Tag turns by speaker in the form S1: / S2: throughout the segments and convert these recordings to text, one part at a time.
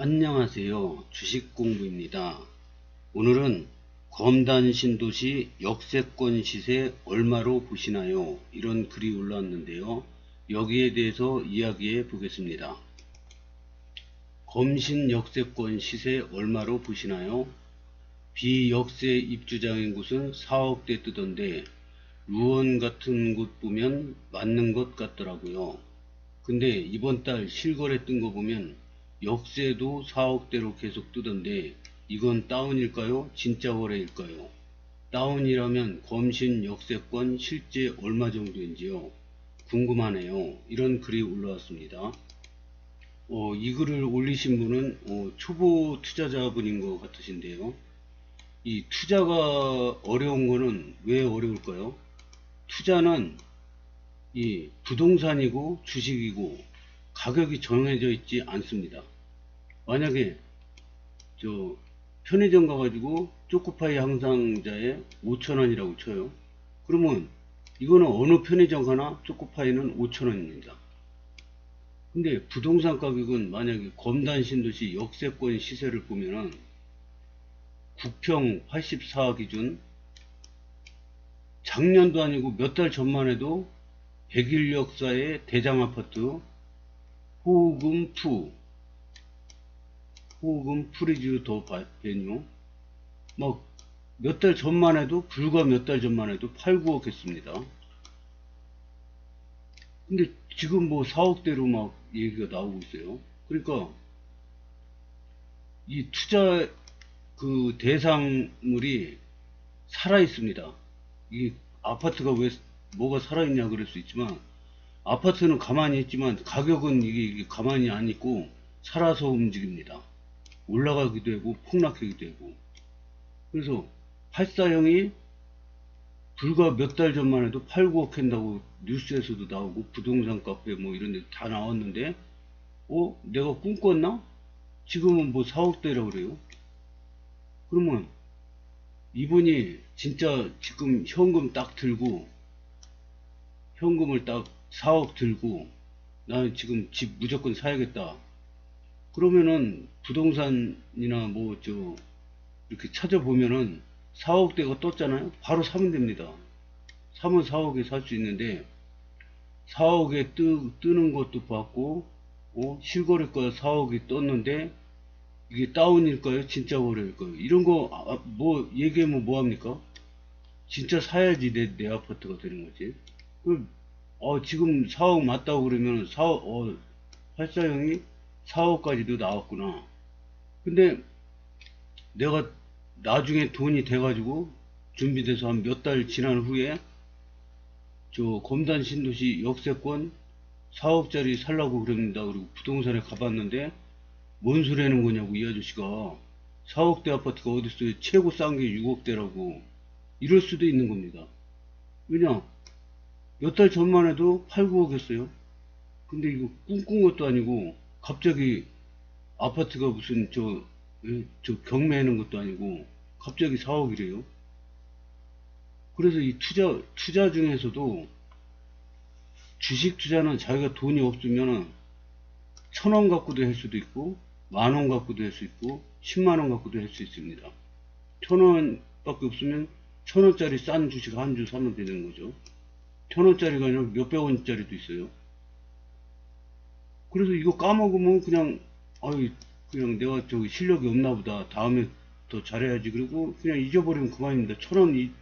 S1: 안녕하세요. 주식공부입니다. 오늘은 검단 신도시 역세권 시세 얼마로 보시나요? 이런 글이 올라왔는데요. 여기에 대해서 이야기해 보겠습니다. 검신 역세권 시세 얼마로 보시나요? 비역세 입주장인 곳은 4억대 뜨던데 루원 같은 곳 보면 맞는 것 같더라고요. 근데 이번 달 실거래 뜬 거 보면 역세도 4억대로 계속 뜨던데 이건 다운일까요? 진짜 거래일까요? 다운이라면 검신 역세권 실제 얼마 정도인지요? 궁금하네요. 이런 글이 올라왔습니다. 어, 이 글을 올리신 분은 어, 초보 투자자분인 것 같으신데요. 이 투자가 어려운 거는 왜 어려울까요? 투자는 이 부동산이고 주식이고 가격이 정해져 있지 않습니다. 만약에 저 편의점 가가지고 초코파이 항상자에 5천원이라고 쳐요. 그러면 이거는 어느 편의점 가나 초코파이는 5천원입니다. 근데 부동산 가격은 만약에 검단 신도시 역세권 시세를 보면은 국평 84 기준 작년도 아니고 몇 달 전만 해도 백일 역사의 대장 아파트 호금 푸 호금 프리즈 더 바- 베뉴 막몇달 전만 해도 불과 몇 달 전만 해도 8, 9억 했습니다. 근데 지금 뭐 4억대로 막 얘기가 나오고 있어요. 그러니까 이 투자 그 대상물이 살아 있습니다. 이 아파트가 왜 뭐가 살아 있냐 그럴 수 있지만 아파트는 가만히 있지만 가격은 이게, 이게 가만히 안 있고 살아서 움직입니다. 올라가기도 하고 폭락하기도 하고 그래서 84형이 불과 몇 달 전만 해도 8, 9억 한다고 뉴스에서도 나오고 부동산 카페 뭐 이런 데 다 나왔는데 어? 내가 꿈꿨나? 지금은 뭐 4억대라고 그래요. 그러면 이분이 진짜 지금 현금 딱 들고 현금을 딱 4억 들고 나는 지금 집 무조건 사야겠다. 그러면은 부동산이나 뭐 저 이렇게 찾아보면은 4억대가 떴잖아요. 바로 사면 됩니다. 사면 4억에 살 수 있는데 4억에 뜨, 뜨는 것도 봤고 어? 실거래가 4억이 떴는데 이게 다운일까요? 진짜 거래일까요? 이런 거 뭐 얘기하면 뭐합니까? 진짜 사야지 내, 내 아파트가 되는 거지. 그, 어, 지금 4억 맞다고 그러면 4억, 어, 84형이 4억까지도 나왔구나. 근데 내가 나중에 돈이 돼가지고 준비돼서 한 몇 달 지난 후에 저 검단 신도시 역세권 4억짜리 살라고 그럽니다. 그리고 부동산에 가봤는데 뭔 소리 하는 거냐고 이 아저씨가 4억대 아파트가 어딨어요 최고 싼 게 6억대라고 이럴 수도 있는 겁니다 왜냐 몇 달 전만 해도 8, 9억 했어요 근데 이거 꿈꾼 것도 아니고 갑자기 아파트가 무슨 저, 예, 저 경매하는 것도 아니고 갑자기 4억이래요 그래서 이 투자 투자 중에서도 주식 투자는 자기가 돈이 없으면은 천 원 갖고도 할 수도 있고 만 원 갖고도 할 수 있고 10만 원 갖고도 할 수 있습니다. 천 원밖에 없으면 천 원짜리 싼 주식 한 주 사면 되는 거죠. 천 원짜리가 아니라 몇백 원짜리도 있어요. 그래서 이거 까먹으면 그냥 아유 그냥 내가 저기 실력이 없나 보다 다음에 더 잘해야지 그리고 그냥 잊어버리면 그만입니다. 천원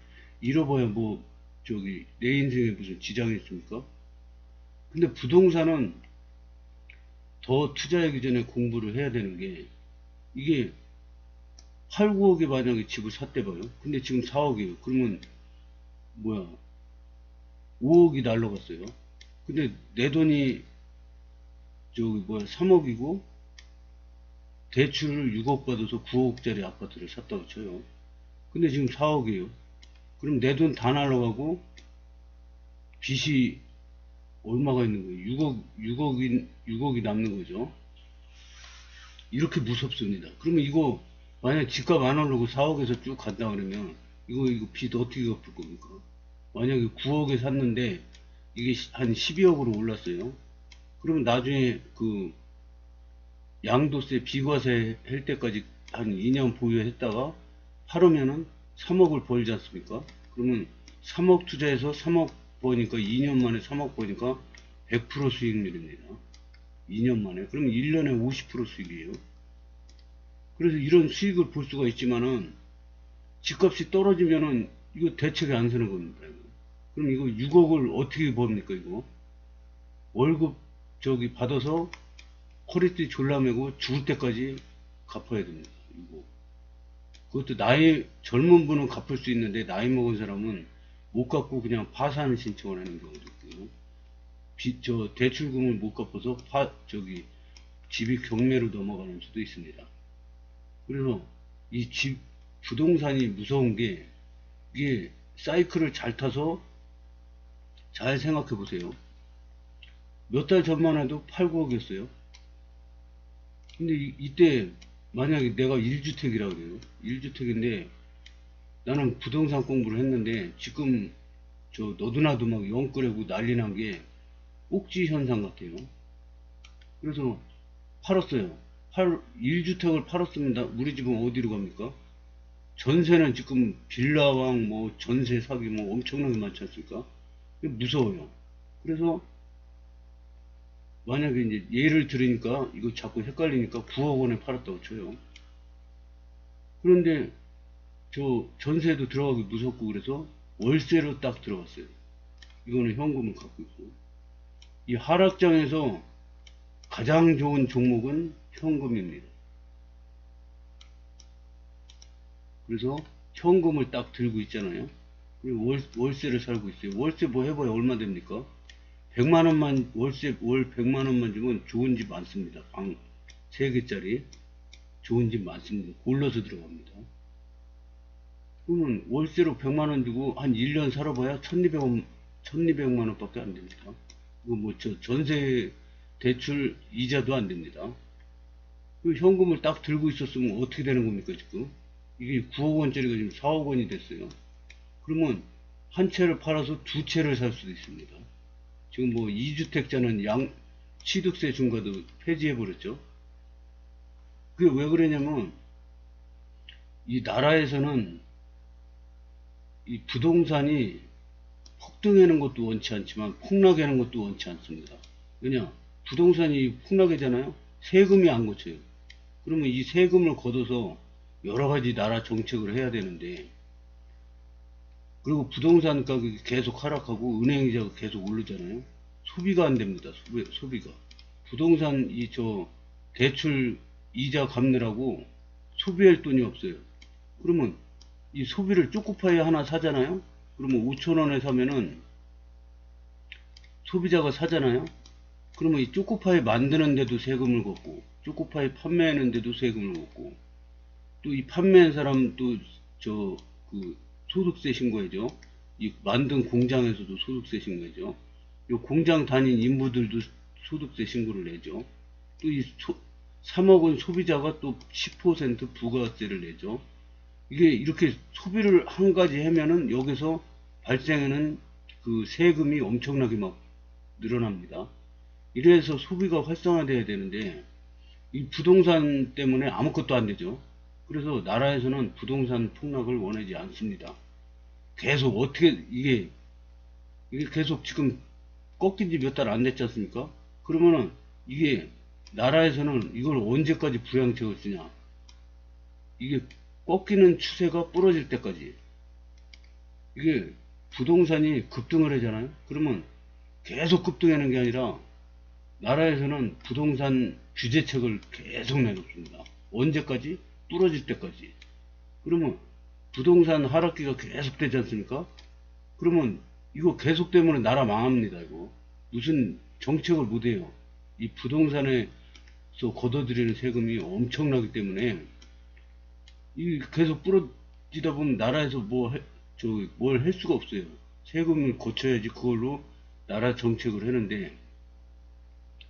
S1: 잃어봐야 뭐 저기 내 인생에 무슨 지장이 있습니까? 근데 부동산은 더 투자하기 전에 공부를 해야 되는 게 이게 8, 9억에 만약에 집을 샀대 봐요. 근데 지금 4억이에요. 그러면 뭐야 5억이 날라갔어요. 근데 내 돈이 저기 뭐야 3억이고 대출을 6억 받아서 9억짜리 아파트를 샀다고 쳐요. 근데 지금 4억이에요. 그럼 내 돈 다 날라가고 빚이 얼마가 있는 거예요? 6억, 6억이, 6억이 남는 거죠. 이렇게 무섭습니다. 그러면 이거, 만약 집값 안 오르고 4억에서 쭉 간다 그러면, 이거, 이거 빚 어떻게 갚을 겁니까? 만약에 9억에 샀는데, 이게 한 12억으로 올랐어요. 그러면 나중에 그, 양도세 비과세 할 때까지 한 2년 보유했다가 팔으면은 3억을 벌지 않습니까? 그러면 3억 투자해서 3억 버니까 2년 만에 3억 버니까 100% 수익률입니다. 2년 만에. 그러면 1년에 50% 수익이에요. 그래서 이런 수익을 볼 수가 있지만은 집값이 떨어지면은 이거 대책이 안 서는 겁니다. 그럼 이거 6억을 어떻게 법니까 이거? 월급 저기 받아서 허리띠 졸라매고 죽을 때까지 갚아야 됩니다. 이거. 그것도 나이 젊은 분은 갚을 수 있는데 나이 먹은 사람은 못 갚고 그냥 파산 신청을 하는 경우도 있고요. 빚, 저 대출금을 못 갚아서 파, 저기 집이 경매로 넘어가는 수도 있습니다. 그래서 이 집 부동산이 무서운 게 이게 사이클을 잘 타서 잘 생각해 보세요. 몇 달 전만 해도 8, 9억이었어요. 근데 이, 때 만약에 내가 1주택이라고 그래요. 1주택인데 나는 부동산 공부를 했는데 지금 저 너도나도 막 영끌하고 난리 난게 꼭지 현상 같아요. 그래서 팔았어요. 팔, 1주택을 팔았으면 나- 우리 집은 어디로 갑니까? 전세는 지금 빌라왕 뭐 전세 사기 뭐 엄청나게 많지 않습니까? 무서워요. 그래서 만약에 이제 예를 들으니까 이거 자꾸 헷갈리니까 9억 원에 팔았다고 쳐요. 그런데 저 전세도 들어가기 무섭고 그래서 월세로 딱 들어갔어요. 이거는 현금을 갖고 있고 이 하락장에서 가장 좋은 종목은 현금입니다. 그래서 현금을 딱 들고 있잖아요. 월, 월세를 살고 있어요. 월세 뭐 해봐야 얼마 됩니까? 100만 원만 월세 월 100만 원만 주면 좋은 집 많습니다. 방 3개짜리 좋은 집 많습니다. 골라서 들어갑니다. 그러면 월세로 100만 원 주고 한 1년 살아봐야 1200원 1200만 원 밖에 안 됩니다. 이거 뭐 저 전세 대출 이자도 안 됩니다. 그 현금을 딱 들고 있었으면 어떻게 되는 겁니까 지금? 이게 9억 원짜리가 지금 4억 원이 됐어요. 그러면 한 채를 팔아서 두 채를 살 수도 있습니다. 지금 뭐 2주택자는 양 취득세 중과도 폐지해 버렸죠. 그게 왜 그러냐면 이 나라에서는 이 부동산이 폭등하는 것도 원치 않지만 폭락하는 것도 원치 않습니다. 왜냐 부동산이 폭락하잖아요. 세금이 안 고쳐요. 그러면 이 세금을 걷어서 여러 가지 나라 정책을 해야 되는데 그리고 부동산 가격이 계속 하락하고 은행 이자가 계속 오르잖아요. 소비가 안 됩니다. 소비, 소비 가. 부동산 이 저 대출 이자 갚느라고 소비할 돈이 없어요. 그러면 이 소비를 쪼꼬파이 하나 사잖아요. 그러면 5천 원에 사면은 소비자가 사잖아요. 그러면 이 쪼꼬파이 만드는데도 세금을 걷고 쪼꼬파이 판매하는데도 세금을 걷고 또 이 판매한 사람 또 저 그 소득세 신고해죠. 이 만든 공장에서도 소득세 신고해죠. 요 공장 다닌 인부들도 소득세 신고를 내죠. 또 이 3억 원 소비자가 또 10% 부가세를 내죠. 이게 이렇게 소비를 한 가지 하면은 여기서 발생하는 그 세금이 엄청나게 막 늘어납니다. 이래서 소비가 활성화돼야 되는데 이 부동산 때문에 아무것도 안 되죠. 그래서 나라에서는 부동산 폭락을 원하지 않습니다. 계속 어떻게 이게 이게 계속 지금 꺾인 지 몇 달 안 됐지 않습니까? 그러면은 이게 나라에서는 이걸 언제까지 부양책을 쓰냐? 이게 꺾이는 추세가 부러질 때까지 이게 부동산이 급등을 하잖아요. 그러면 계속 급등하는 게 아니라 나라에서는 부동산 규제책을 계속 내놓습니다. 언제까지? 부러질 때까지. 그러면 부동산 하락기가 계속 되지 않습니까? 그러면 이거 계속 되면 나라 망합니다. 이거 무슨 정책을 못해요. 이 부동산에서 걷어들이는 세금이 엄청나기 때문에 이 계속 부러지다 보면 나라에서 뭐저뭘 할 수가 없어요. 세금을 거쳐야지 그걸로 나라 정책을 하는데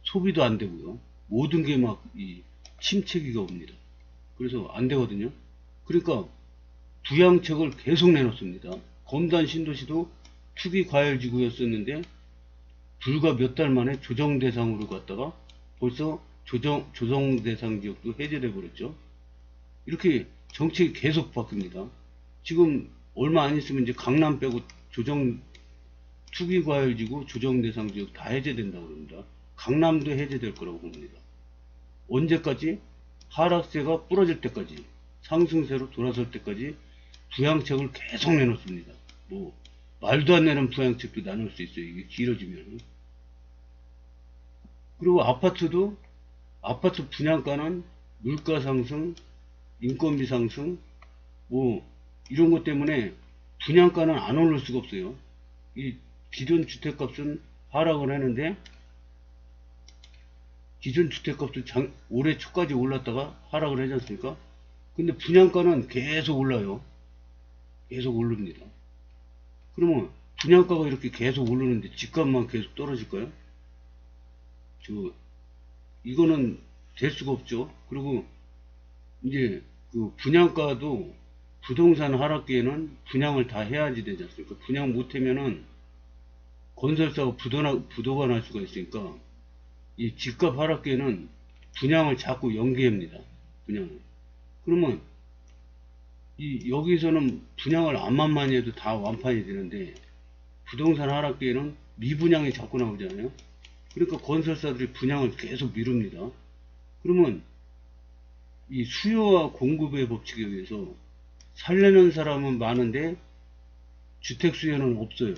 S1: 소비도 안 되고요. 모든 게 막 이 침체기가 옵니다. 그래서 안 되거든요. 그러니까 부양책을 계속 내놓습니다. 검단 신도시도 투기 과열 지구였었는데 불과 몇 달 만에 조정 대상으로 갔다가 벌써 조정, 조정 대상 지역도 해제돼 버렸죠. 이렇게 정책이 계속 바뀝니다. 지금 얼마 안 있으면 이제 강남 빼고 조정 투기 과열 지구 조정 대상 지역 다 해제된다고 그럽니다. 강남도 해제될 거라고 봅니다. 언제까지? 하락세가 부러질 때까지, 상승세로 돌아설 때까지 부양책을 계속 내놓습니다. 뭐, 말도 안 되는 부양책도 나눌 수 있어요. 이게 길어지면. 그리고 아파트도, 아파트 분양가는 물가 상승, 인건비 상승, 뭐, 이런 것 때문에 분양가는 안 오를 수가 없어요. 이 기존 주택값은 하락을 하는데, 기존 주택값도 장, 올해 초까지 올랐다가 하락을 하지 않습니까? 근데 분양가는 계속 올라요. 계속 오릅니다. 그러면 분양가가 이렇게 계속 오르는데 집값만 계속 떨어질까요? 저 이거는 될 수가 없죠. 그리고 이제 그 분양가도 부동산 하락기에는 분양을 다 해야지 되지 않습니까? 분양 못하면은 건설사가 부도나, 부도가 날 수가 있으니까 이 집값 하락기에는 분양을 자꾸 연기합니다. 분양을. 그러면 이 여기서는 분양을 암만 많이 해도 다 완판이 되는데 부동산 하락기에는 미분양이 자꾸 나오잖아요. 그러니까 건설사들이 분양을 계속 미룹니다. 그러면 이 수요와 공급의 법칙에 의해서 살려는 사람은 많은데 주택 수요는 없어요.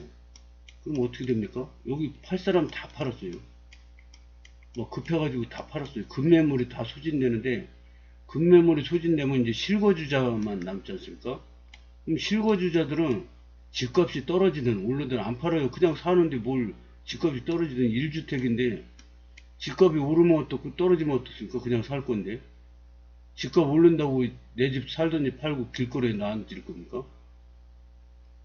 S1: 그럼 어떻게 됩니까? 여기 팔 사람 다 팔았어요. 뭐 급해가지고 다 팔았어요. 급매물이 다 소진되는데 급매물이 소진되면 이제 실거주자만 남지 않습니까? 그럼 실거주자들은 집값이 떨어지든 오르든 안 팔아요. 그냥 사는데 뭘 집값이 떨어지든 1주택인데 집값이 오르면 어떻고 떨어지면 어떻습니까? 그냥 살 건데 집값 오른다고 내 집 살던지 팔고 길거리에 나앉을 겁니까?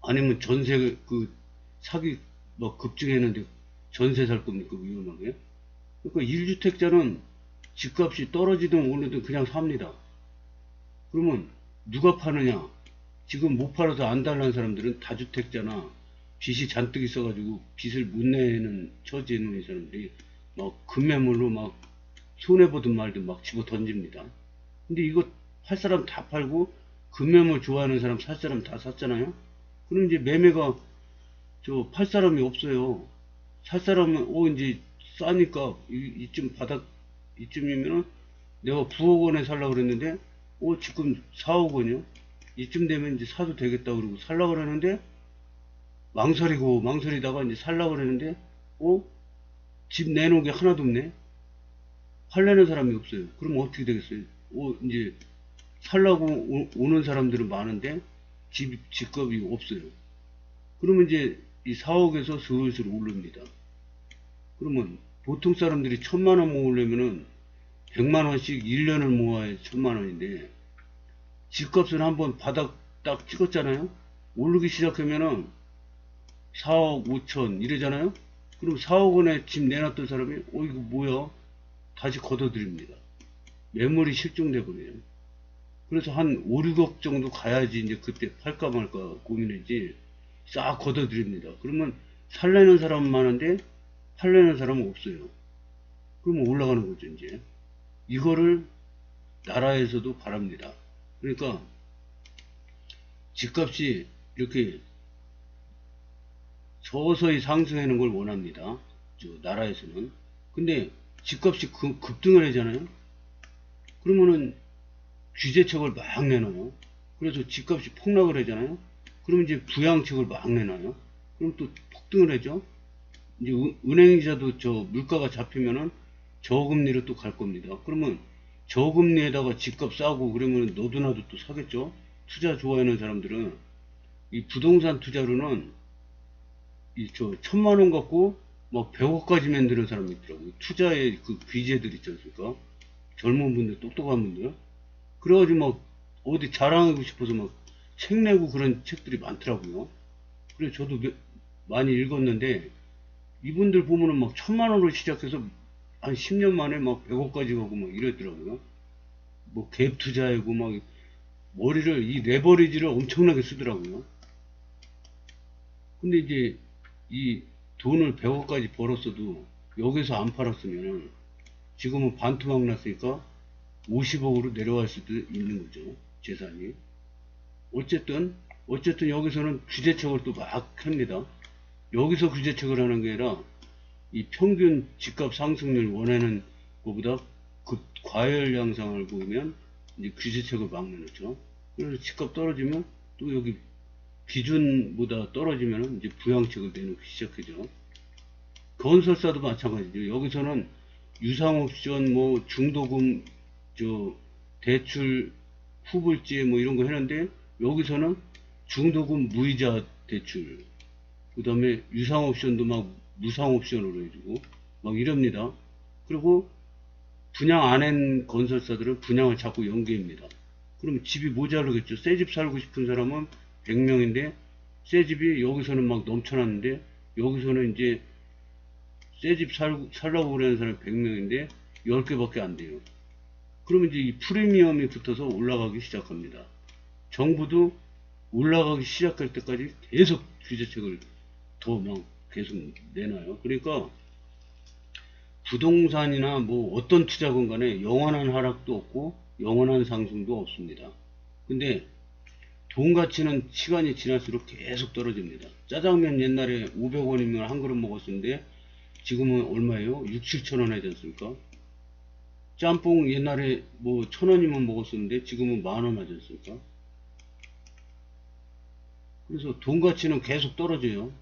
S1: 아니면 전세 그 사기 뭐 급증했는데 전세 살 겁니까? 위험하게? 그러니까 1주택자는 집값이 떨어지든 오르든 그냥 삽니다. 그러면 누가 파느냐? 지금 못 팔아서 안 달라는 사람들은 다주택자나 빚이 잔뜩 있어가지고 빚을 못 내는 처지에 있는 사람들이 막 금매물로 막 손해보든 말든 막 집어 던집니다. 근데 이거 팔 사람 다 팔고 금매물 좋아하는 사람 살 사람 다 샀잖아요. 그럼 이제 매매가 저 팔 사람이 없어요. 살 사람은 오 이제 싸니까 이, 이쯤 바닥 이쯤이면은 내가 9억 원에 살라고 그랬는데 오 지금 4억 원이요. 이쯤 되면 이제 사도 되겠다 그러고 살라고 그러는데 망설이고 망설이다가 이제 살라고 그러는데 어? 집 내놓은 게 하나도 없네. 팔려는 사람이 없어요. 그럼 어떻게 되겠어요? 오 이제 살라고 오, 오는 사람들은 많은데 집 집값이 없어요. 그러면 이제 이 4억에서 슬슬 오릅니다. 그러면 보통 사람들이 천만 원 모으려면은 백만 원씩 1년을 모아야 천만 원인데 집값은 한번 바닥 딱 찍었잖아요. 오르기 시작하면은 4억 5천 이러잖아요. 그럼 4억 원에 집 내놨던 사람이 어 이거 뭐야? 다시 걷어들입니다. 매물이 실종돼 버려요. 그래서 한 5, 6억 정도 가야지 이제 그때 팔까 말까 고민이지 싹 걷어들입니다. 그러면 살려는 사람은 많은데 팔려는 사람은 없어요. 그러면 올라가는 거죠, 이제. 이거를 나라에서도 바랍니다. 그러니까 집값이 이렇게 서서히 상승하는 걸 원합니다. 저 나라에서는. 근데 집값이 급, 급등을 하잖아요. 그러면은 규제책을 막 내놔요. 그래서 집값이 폭락을 하잖아요. 그러면 이제 부양책을 막 내놔요. 그럼 또 폭등을 하죠. 이제 은- 은행이자도 저 물가가 잡히면은 저금리로 또 갈 겁니다. 그러면 저금리에다가 집값 싸고 그러면 너도 나도 또 사겠죠. 투자 좋아하는 사람들은 이 부동산 투자로는 이 저 천만 원 갖고 막 100억까지 만드는 사람이 있더라고요. 투자의 그 귀재들 있지 않습니까? 젊은 분들, 똑똑한 분들. 그래가지고 막 어디 자랑하고 싶어서 막 책 내고 그런 책들이 많더라고요. 그래서 저도 몇- 많이 읽었는데 이분들 보면은 막 천만 원으로 시작해서 한 10년 만에 막 100억까지 가고 막 이랬더라고요. 뭐 갭 투자하고 막 머리를 이 레버리지를 엄청나게 쓰더라고요. 근데 이제 이 돈을 100억까지 벌었어도 여기서 안 팔았으면은 지금은 반토막 났으니까 50억으로 내려갈 수도 있는 거죠. 재산이. 어쨌든, 어쨌든 여기서는 규제책을 또 막 합니다. 여기서 규제책을 하는 게 아니라 이 평균 집값 상승률 원하는 것보다 그 과열 양상을 보면 이제 규제책을 막 내놓죠. 그래서 집값 떨어지면 또 여기 기준보다 떨어지면 이제 부양책을 내놓기 시작하죠. 건설사도 마찬가지죠. 여기서는 유상옵션, 뭐 중도금, 저 대출 후불제 뭐 이런 거 했는데 여기서는 중도금 무이자 대출, 그 다음에 유상 옵션도 막 무상 옵션으로 해주고 막 이럽니다. 그리고 분양 안 한 건설사들은 분양을 자꾸 연기합니다. 그럼 집이 모자르겠죠. 새 집 살고 싶은 사람은 100명인데 새 집이 여기서는 막 넘쳐났는데 여기서는 이제 새 집 살라고 그러는 사람이 100명인데 10개밖에 안 돼요. 그러면 이제 이 프리미엄이 붙어서 올라가기 시작합니다. 정부도 올라가기 시작할 때까지 계속 규제책을 더 막 계속 내놔요. 그러니까 부동산이나 뭐 어떤 투자건 간에 영원한 하락도 없고 영원한 상승도 없습니다. 근데 돈 가치는 시간이 지날수록 계속 떨어집니다. 짜장면 옛날에 500원이면 한 그릇 먹었는데 지금은 얼마예요? 6, 7천 원 하지 않습니까? 짬뽕 옛날에 뭐 천 원이면 먹었었는데 지금은 만원 하지 않습니까? 그래서 돈 가치는 계속 떨어져요.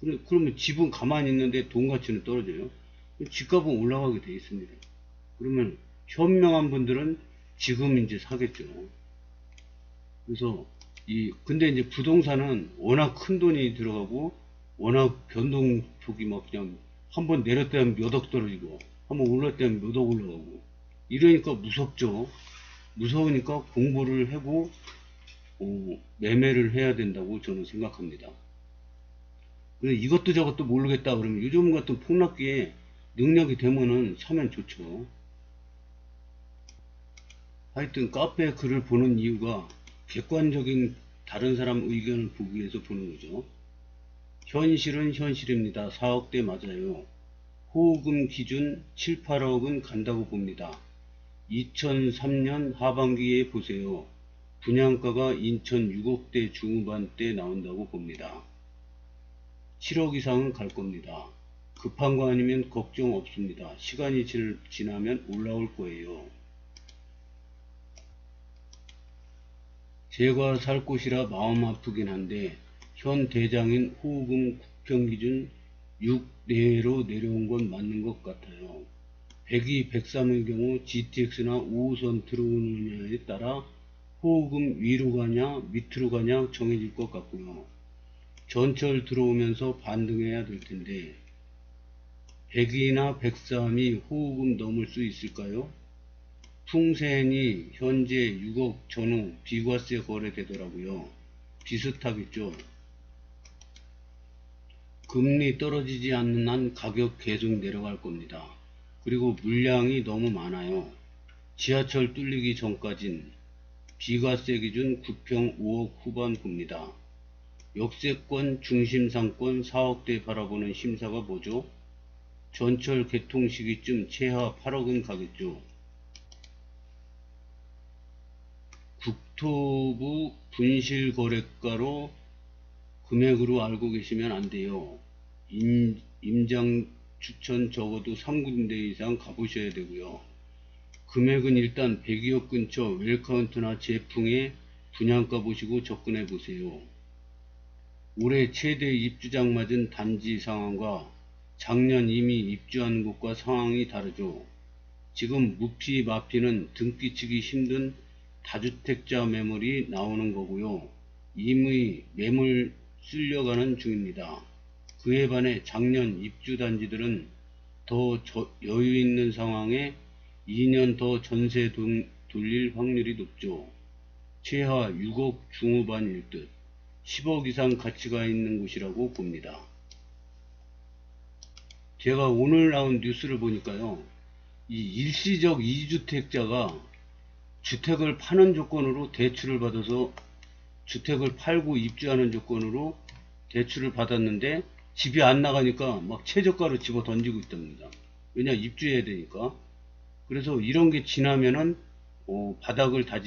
S1: 그래- 그러면 집은 가만히 있는데 돈 가치는 떨어져요. 집값은 올라가게 돼 있습니다. 그러면 현명한 분들은 지금 이제 사겠죠. 그래서 이 근데 이제 부동산은 워낙 큰 돈이 들어가고 워낙 변동폭이 막 그냥 한 번 내렸다 하면 몇 억 떨어지고 한 번 올랐다 하면 몇 억 올라가고 이러니까 무섭죠. 무서우니까 공부를 하고 어, 매매를 해야 된다고 저는 생각합니다. 이것도 저것도 모르겠다 그러면 요즘 같은 폭락기에 능력이 되면은 사면 좋죠. 하여튼 카페 글을 보는 이유가 객관적인 다른 사람 의견을 보기 위해서 보는 거죠. 현실은 현실입니다. 4억대 맞아요. 호금 기준 7, 8억은 간다고 봅니다. 2003년 하반기에 보세요. 분양가가 인천 6억대 중후반대 나온다고 봅니다. 7억 이상은 갈 겁니다. 급한 거 아니면 걱정 없습니다. 시간이 질- 지나면 올라올 거예요. 제가 살 곳이라 마음 아프긴 한데 현 대장인 호금 국평기준 6 내로 내려온 건 맞는 것 같아요. 102, 103의 경우 GTX나 5호선 들어오느냐에 따라 호금 위로 가냐 밑으로 가냐 정해질 것 같고요. 전철 들어오면서 반등해야 될 텐데 102나 103이 호흡음 넘을 수 있을까요? 풍센이 현재 6억 전후 비과세 거래되더라고요. 비슷하겠죠. 금리 떨어지지 않는 한 가격 계속 내려갈 겁니다. 그리고 물량이 너무 많아요. 지하철 뚫리기 전까진 비과세 기준 9평 5억 후반 봅니다. 역세권 중심상권 4억대 바라보는 심사가 뭐죠? 전철 개통 시기쯤 최하 8억은 가겠죠. 국토부 분실거래가로 금액으로 알고 계시면 안 돼요. 임, 임장 추천 적어도 3군데 이상 가보셔야 되고요. 금액은 일단 102억 근처 웰카운트나 제풍에 분양가 보시고 접근해 보세요. 올해 최대 입주장 맞은 단지 상황과 작년 이미 입주한 곳과 상황이 다르죠. 지금 무피 마피는 등기치기 힘든 다주택자 매물이 나오는 거고요. 이미 매물 쓸려가는 중입니다. 그에 반해 작년 입주 단지들은 더 저- 여유 있는 상황에 2년 더 전세 돈- 돌릴 확률이 높죠. 최하 6억 중후반일 듯 10억 이상 가치가 있는 곳이라고 봅니다. 제가 오늘 나온 뉴스를 보니까요. 이 일시적 2주택자가 주택을 파는 조건으로 대출을 받아서 주택을 팔고 입주하는 조건으로 대출을 받았는데 집이 안 나가니까 막 최저가로 집어 던지고 있답니다. 왜냐 입주해야 되니까. 그래서 이런 게 지나면은 어, 바닥을 다지